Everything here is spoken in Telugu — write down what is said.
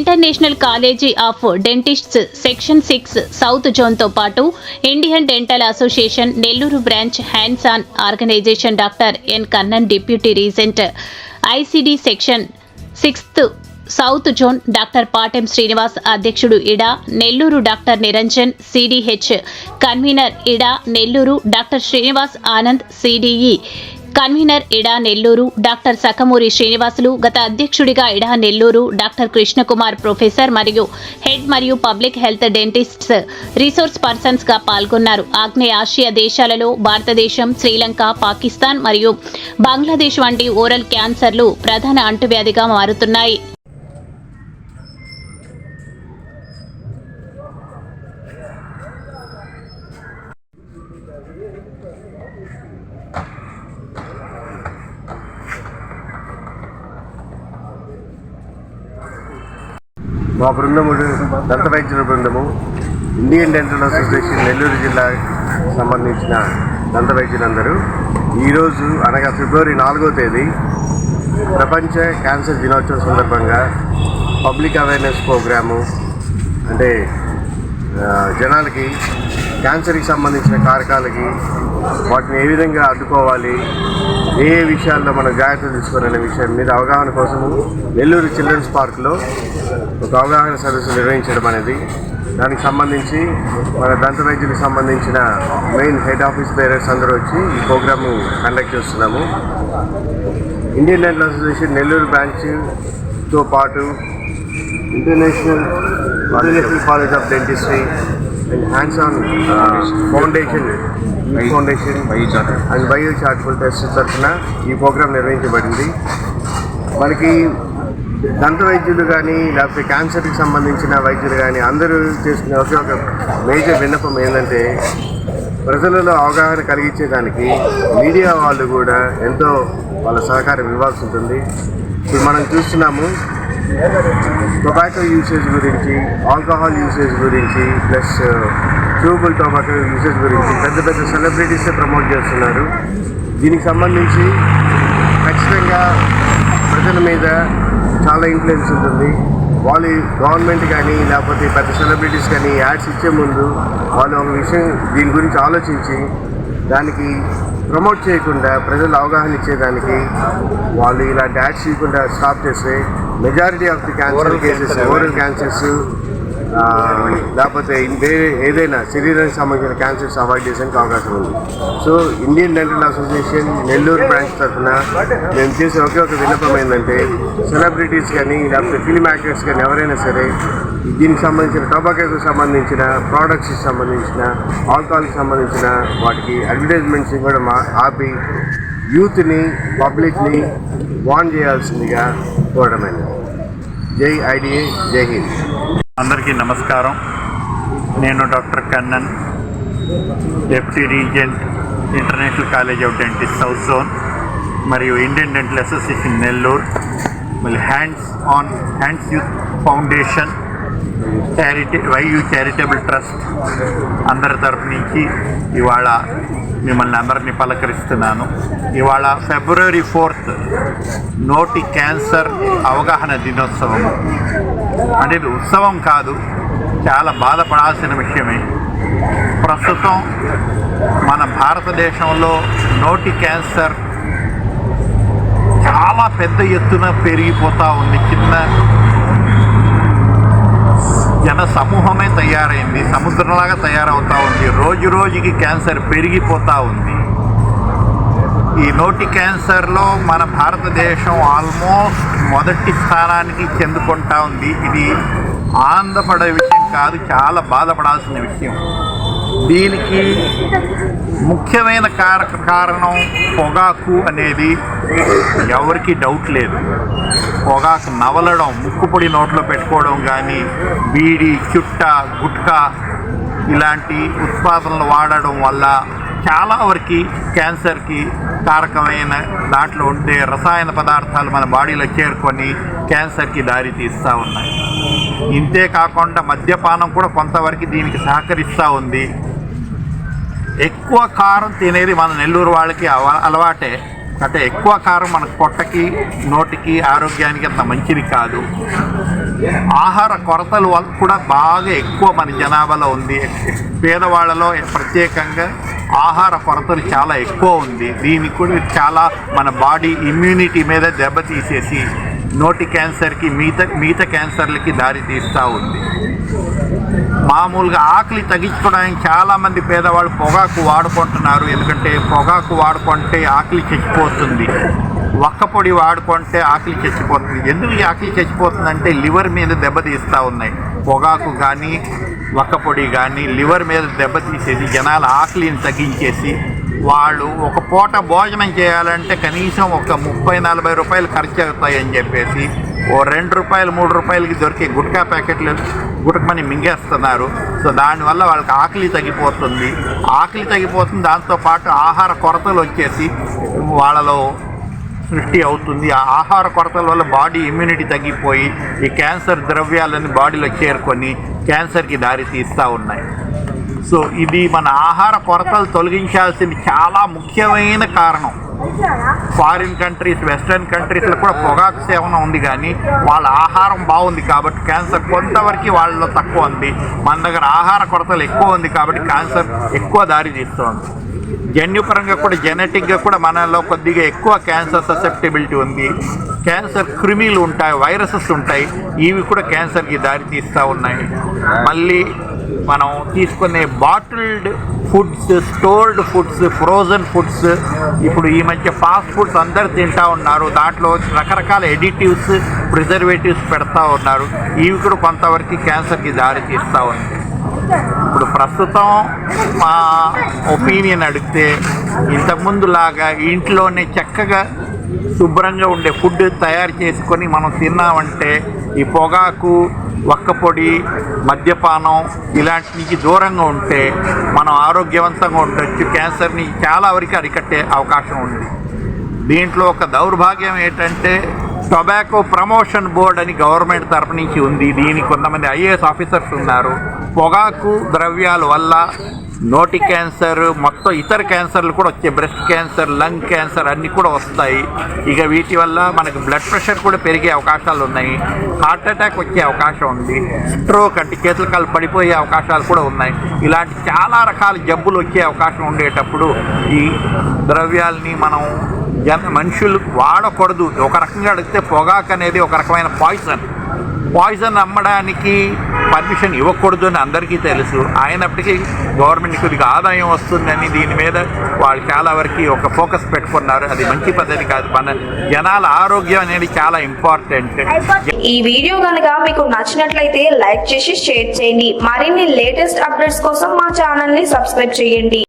International college of dentists section six south జోన్తో పాటు Indian dental association Nellore branch hands on organisation doctor N Kannan deputy regent ICD section sixth south zone doctor Patem Srinivas అధ్యక్షుడు IDA Nellore doctor Niranjan CDH convener IDA Nellore doctor Srinivas Anand CDE convener IDA Nellore doctor Sakamuri Srinivasulu గత అధ్యక్షుడిగా IDA Nellore doctor Krishnakumar professor మరియు హెడ్ మరియు పబ్లిక్ హెల్త్ డెంటిస్ట్స్ రిసోర్స్ పర్సన్స్గా పాల్గొన్నారు. ఆగ్నేయ ఆసియా దేశాలలో భారతదేశం శ్రీలంక పాకిస్తాన్ మరియు బంగ్లాదేశ్ వంటి ఓరల్ క్యాన్సర్లు ప్రధాన అంటువ్యాధిగా మారుతున్నాయి. మా బృందము దంత వైద్యుల బృందము ఇండియన్ డెంటల్ అసోసియేషన్ నెల్లూరు జిల్లా సంబంధించిన దంత వైద్యులందరూ ఈరోజు అనగా ఫిబ్రవరి నాలుగో తేదీ ప్రపంచ క్యాన్సర్ దినోత్సవం సందర్భంగా పబ్లిక్ అవేర్నెస్ ప్రోగ్రాము అంటే జనాలకి క్యాన్సర్కి సంబంధించిన కారకాలకి వాటిని ఏ విధంగా అడ్డుకోవాలి ఏ ఏ విషయాల్లో మనం జాగ్రత్తలు తీసుకోవాలనే విషయం మీద అవగాహన కోసము నెల్లూరు చిల్డ్రన్స్ పార్క్లో ఒక అవగాహన సదస్సు నిర్వహించడం అనేది. దానికి సంబంధించి మన దంత వైద్యులకు సంబంధించిన మెయిన్ హెడ్ ఆఫీస్ బేరర్స్ అందరూ వచ్చి ఈ ప్రోగ్రామ్ కండక్ట్ చేస్తున్నాము. ఇండియన్ డెంటల్ అసోసియేషన్ నెల్లూరు బ్రాంచ్తో పాటు international international college of dentistry and hands on foundation foundation and bio చార్ట్ఫుల్ test తరఫున ఈ ప్రోగ్రాం నిర్వహించబడింది. మనకి దంత వైద్యులు కానీ లేకపోతే క్యాన్సర్కి సంబంధించిన వైద్యులు కానీ అందరూ చేస్తున్న ఒకే ఒక మేజర్ విన్నపం ఏంటంటే ప్రజలలో అవగాహన కలిగించేదానికి మీడియా వాళ్ళు కూడా ఎంతో వాళ్ళ సహకారం ఇవ్వాల్సి ఉంటుంది. ఇప్పుడు మనం చూస్తున్నాము టొబాకో యూసేజ్ గురించి ఆల్కహాల్ యూసేజ్ గురించి ప్లస్ ట్యూబుల్ టొబాకో యూసేజ్ గురించి పెద్ద పెద్ద సెలబ్రిటీసే ప్రమోట్ చేస్తున్నారు. దీనికి సంబంధించి ఖచ్చితంగా ప్రజల మీద చాలా ఇన్ఫ్లుయెన్స్ ఉంటుంది. వాళ్ళు గవర్నమెంట్ కానీ లేకపోతే పెద్ద సెలబ్రిటీస్ కానీ యాడ్స్ ఇచ్చే ముందు వాళ్ళు ఒక విషయం దీని గురించి ఆలోచించి దానికి ప్రమోట్ చేయకుండా ప్రజలు అవగాహన ఇచ్చేదానికి వాళ్ళు ఇలాంటి యాడ్స్ చేయకుండా స్టాప్ చేస్తే majority of the cancer cases oral cancers లేకపోతే వేరే ఏదైనా శరీరానికి సంబంధించిన క్యాన్సర్స్ అవాయిడ్ చేసేందుకు అవకాశం ఉంది. So Indian dental association Nellore branch తరఫున మేము చేసే ఒకే ఒక విన్నపం ఏంటంటే సెలబ్రిటీస్ కానీ లేకపోతే ఫిలిం యాక్టర్స్ కానీ ఎవరైనా సరే దీనికి సంబంధించిన టొబాకోకి సంబంధించిన ప్రోడక్ట్స్కి సంబంధించిన ఆల్కహాల్కి సంబంధించిన వాటికి అడ్వర్టైజ్మెంట్స్ కూడా ఆపి యూత్ని పబ్లిక్ని వార్న్ చేయాల్సిందిగా కోరడమైనది జై ఐడిఏ జై హింద్. అందరికీ నమస్కారం. నేను doctor Kannan deputy regent international college of dentist south zone మరియు ఇండియన్ డెంటల్ అసోసియేషన్ నెల్లూరు మళ్ళీ hands on hands youth foundation charity YU charitable trust అందరి తరపు నుంచి ఇవాళ మిమ్మల్ని అందరినీ పలకరిస్తున్నాను. ఇవాళ ఫిబ్రవరి ఫోర్త్ నోటి క్యాన్సర్ అవగాహన దినోత్సవం అనేది ఉత్సవం కాదు చాలా బాధపడాల్సిన విషయమే. ప్రస్తుతం మన భారతదేశంలో నోటి క్యాన్సర్ చాలా పెద్ద ఎత్తున పెరిగిపోతూ ఉంది. చిన్న జన సమూహమే తయారైంది సముద్రంలాగా తయారవుతూ ఉంది. రోజు రోజుకి క్యాన్సర్ పెరిగిపోతూ ఉంది. ఈ నోటి క్యాన్సర్లో మన భారతదేశం ఆల్మోస్ట్ మొదటి స్థానానికి చెందుకుంటా ఉంది. ఇది ఆనందపడే విషయం కాదు చాలా బాధపడాల్సిన విషయం. దీనికి ముఖ్యమైన కారక కారణం పొగాకు అనేది ఎవరికి డౌట్ లేదు. పొగాకు నవలడం ముక్కుపొడి నోట్లో పెట్టుకోవడం కానీ బీడి చుట్ట గుట్కా ఇలాంటి ఉత్పాదనలు వాడడం వల్ల చాలా వరకు క్యాన్సర్కి కారకమైన దాంట్లో ఉండే రసాయన పదార్థాలు మన బాడీలో చేరుకొని క్యాన్సర్కి దారి తీస్తూ ఉన్నాయి. ఇంతే కాకుండా మద్యపానం కూడా కొంతవరకు దీనికి సహకరిస్తూ ఉంది. ఎక్కువ కారం తినేది మన నెల్లూరు వాళ్ళకి అలవాటే. అంటే ఎక్కువ కారం మన పొట్టకి నోటికి ఆరోగ్యానికి అంత మంచిది కాదు. ఆహార కొరతలు వల్ల కూడా బాగా ఎక్కువ మన జనాభాలో ఉంది. పేదవాళ్ళలో ప్రత్యేకంగా ఆహార కొరతలు చాలా ఎక్కువ ఉంది. దీనికి కూడా చాలా మన బాడీ ఇమ్యూనిటీ మీద దెబ్బతీసేసి నోటి క్యాన్సర్కి మిగతా మిగతా క్యాన్సర్లకి దారి తీస్తూ ఉంది. మామూలుగా ఆకలి తగ్గించుకోవడానికి చాలామంది పేదవాళ్ళు పొగాకు వాడుకుంటున్నారు. ఎందుకంటే పొగాకు వాడుకుంటే ఆకలి చచ్చిపోతుంది. ఒక్క పొడి వాడుకుంటే ఆకలి చచ్చిపోతుంది. ఎందుకు ఆకలి చచ్చిపోతుందంటే లివర్ మీద దెబ్బతీస్తూ ఉన్నాయి. పొగాకు కానీ ఒక్క పొడి కానీ లివర్ మీద దెబ్బతీసేసి జనాల ఆకలిని తగ్గించేసి వాళ్ళు ఒక పూట భోజనం చేయాలంటే కనీసం ఒక ముప్పై నలభై రూపాయలు ఖర్చు అవుతాయని చెప్పేసి ఓ రెండు రూపాయలు మూడు రూపాయలకి దొరికే గుట్కా ప్యాకెట్లు గుటకమని మింగేస్తున్నారు. సో దానివల్ల వాళ్ళకి ఆకలి తగ్గిపోతుంది. ఆకలి తగ్గిపోతుంది దాంతోపాటు ఆహార కొరతలు వచ్చేసి వాళ్ళలో సృష్టి అవుతుంది. ఆ ఆహార కొరతల వల్ల బాడీ ఇమ్యూనిటీ తగ్గిపోయి ఈ క్యాన్సర్ ద్రవ్యాలని బాడీలో చేరుకొని క్యాన్సర్కి దారి తీస్తూ ఉన్నాయి. సో ఇది మన ఆహార కొరతలు తొలగించాల్సిన చాలా ముఖ్యమైన కారణం. ఫారిన్ కంట్రీస్ వెస్ట్రన్ కంట్రీస్లో కూడా పొగాకు సేవన ఉంది కానీ వాళ్ళ ఆహారం బాగుంది కాబట్టి క్యాన్సర్ కొంతవరకు వాళ్ళలో తక్కువ ఉంది. మన దగ్గర ఆహార కొరతలు ఎక్కువ ఉంది కాబట్టి క్యాన్సర్ ఎక్కువ దారి తీస్తుంది. జన్యుపరంగా కూడా జెనెటిక్గా కూడా మనలో కొద్దిగా ఎక్కువ క్యాన్సర్ ససెప్టిబిలిటీ ఉంది. క్యాన్సర్ క్రిమిలు ఉంటాయి వైరసెస్ ఉంటాయి. ఇవి కూడా క్యాన్సర్కి దారి తీస్తూ ఉన్నాయి. మళ్ళీ మనం తీసుకునే bottled foods stored foods frozen foods. ఇప్పుడు ఈ మధ్య ఫాస్ట్ ఫుడ్స్ అందరు తింటా ఉన్నారు. దాంట్లో రకరకాల ఎడిటివ్స్ ప్రిజర్వేటివ్స్ పెడతా ఉన్నారు. ఇవి కూడా కొంతవరకు క్యాన్సర్కి దారి తీస్తూ ఉంది. ఇప్పుడు ప్రస్తుతం మా ఒపీనియన్ అడిగితే ఇంతకుముందు లాగా ఇంట్లోనే చక్కగా శుభ్రంగా ఉండే ఫుడ్ తయారు చేసుకొని మనం తిన్నామంటే ఈ పొగాకు ఒక్క పొడి మద్యపానం ఇలాంటి నుంచి దూరంగా ఉంటే మనం ఆరోగ్యవంతంగా ఉండొచ్చు. క్యాన్సర్ని చాలా వరకు అరికట్టే అవకాశం ఉంది. దీంట్లో ఒక దౌర్భాగ్యం ఏంటంటే టొబాకో ప్రమోషన్ బోర్డ్ అని గవర్నమెంట్ తరపు నుంచి ఉంది. దీనికి కొంతమంది ఐఏఎస్ ఆఫీసర్స్ ఉన్నారు. పొగాకు ద్రవ్యాల వల్ల నోటి క్యాన్సర్ మొత్తం ఇతర క్యాన్సర్లు కూడా వచ్చాయి. బ్రెస్ట్ క్యాన్సర్ లంగ్ క్యాన్సర్ అన్నీ కూడా వస్తాయి. ఇక వీటి వల్ల మనకు బ్లడ్ ప్రెషర్ కూడా పెరిగే అవకాశాలు ఉన్నాయి. హార్ట్ అటాక్ వచ్చే అవకాశం ఉంది. స్ట్రోక్ అంటే చేతులు కాలు పడిపోయే అవకాశాలు కూడా ఉన్నాయి. ఇలాంటి చాలా రకాల జబ్బులు వచ్చే అవకాశం ఉండేటప్పుడు ఈ ద్రవ్యాల్ని మనం జన మనుషులు వాడకూడదు. ఒక రకంగా అడిగితే పొగాకు అనేది ఒక రకమైన పాయిజన్. పాయిజన్ అమ్మడానికి పర్మిషన్ ఇవ్వకూడదు అని అందరికీ తెలుసు. అయినప్పటికీ గవర్నమెంట్ కొద్దిగా ఆదాయం వస్తుందని దీని మీద వాళ్ళు చాలా వరకు ఒక ఫోకస్ పెట్టుకున్నారు. అది మంచి పద్ధతి కాదు. మన జనాల ఆరోగ్యం అనేది చాలా ఇంపార్టెంట్. ఈ వీడియో కనుక మీకు నచ్చినట్లయితే లైక్ చేసి షేర్ చేయండి. మరిన్ని లేటెస్ట్ అప్డేట్స్ కోసం మా ఛానల్ని సబ్స్క్రైబ్ చేయండి.